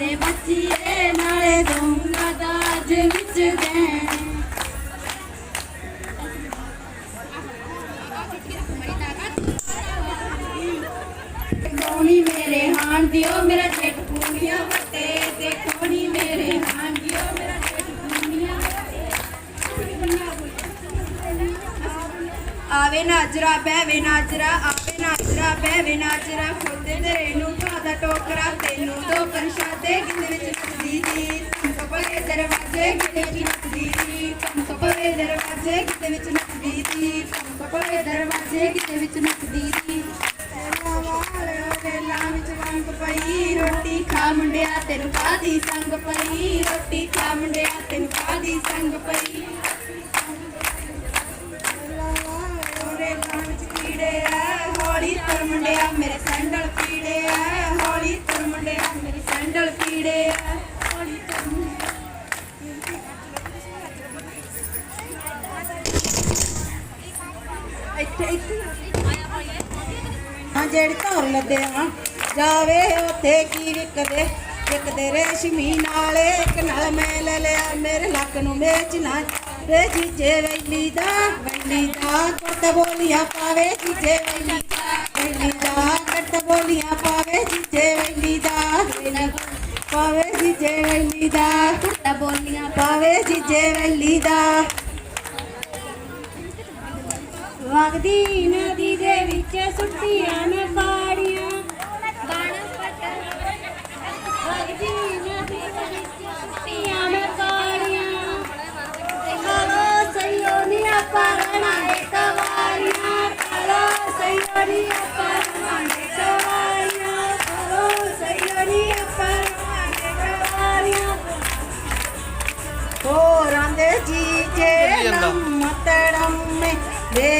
ਦੇ ਬੱਚੀਏ ਨਾਲੇ ਦਊਂਗਾ ਦਾਜ ਵਿੱਚ ਗਹਿਣੇ ਕੋਣੀ ਮੇਰੇ ਹਾਣ ਦਿਓ, ਮੇਰਾ ਜੇਠ ਪੂੜੀਆਂ ਵੱਟੇ ਦੇਖੋ ਨੀ ਮੇਰੇ ਹਾਣ ਦਿਓ, ਮੇਰਾ ਜੇਠ ਪੂੜੀਆਂ ਆਵੇ ਨਾਜਰਾ, ਬਹਿਵੇ ਨਾਜਰਾ ਆਵੇ ਨਾਜਰਾ, ਬਹਿਵੇ ਨਾਜਰਾ ਖੋਤੇ ਤੇਰੇ ਨੂੰ ਕਾਦਾ ਟੋਕਰਾ, ਤੈਨੂੰ ਦੋ ਕੰਸ਼ਾਦੇ ਗਿੰਦ ਵਿੱਚ ਨੱਚਦੀ ਦੀ ਕੰਪਲੇ ਦਰਵਾਜ਼ੇ ਗਿੰਦ ਵਿੱਚ ਨੱਚਦੀ ਦੀ ਕੰਪਲੇ ਦਰਵਾਜ਼ੇ ਗਿੰਦ ਵਿੱਚ ਨੱਚਦੀ ਪਈ ਰੋਟੀ ਖਾ ਮੁੰਡਿਆ ਤੈਨੂੰ ਕਾਦੀ ਸੰਗ ਪਈ ਰੋਟੀ ਖਾ ਮੁੰਡਿਆ ਤੈਨੂੰ ਕਾਦੀ ਸੰਗ ਪਈ ਓਰੇ ਲਾਂ ਵਿੱਚ ਕੀੜੇ ਆ ਹੌਲੀ ਤੁਰ ਮੁੰਡਿਆ ਮੇਰੇ ਸੈਂਡਲ ਪੀੜੇ ਆ। ਇੱਥੇ ਇੱਥੇ। ਹਾਂ, ਜਿਹੜੀ ਧੌਰ ਲੱਦਿਆ ਜਾਵੇ ਉੱਥੇ ਕੀ ਵਿਕਦੇ? ਵਿਕਦੇ ਰੇਸ਼ਮੀ ਨਾਲੇ, ਇੱਕ ਨਾਲ ਮੈਂ ਲੈ ਲਿਆ। ਮੇਰੇ ਲੱਕ ਨੂੰ ਵੇਚਣਾ ਵੇ ਜੀਜੇ ਵੈਲੀ ਦਾ ਵੈਲੀ ਦਾ ਕੱਟ ਬੋਲੀਆਂ ਪਾਵੇ ਜੀਜੇ ਵੈਲੀ ਦਾ ਵੈਲੀ ਦਾ ਕੱਟ ਬੋਲੀਆਂ ਪਾਵੇ ਜੀਜੇ ਵੈਲੀ ਦਾ ਪਾਵੇ ਜੀਜੇ ਵੈਲੀ ਦਾ। ਪਾਵੇ ਜੀਜੇ ਵੈਲੀ ਦਾ ਵਗਦੀ de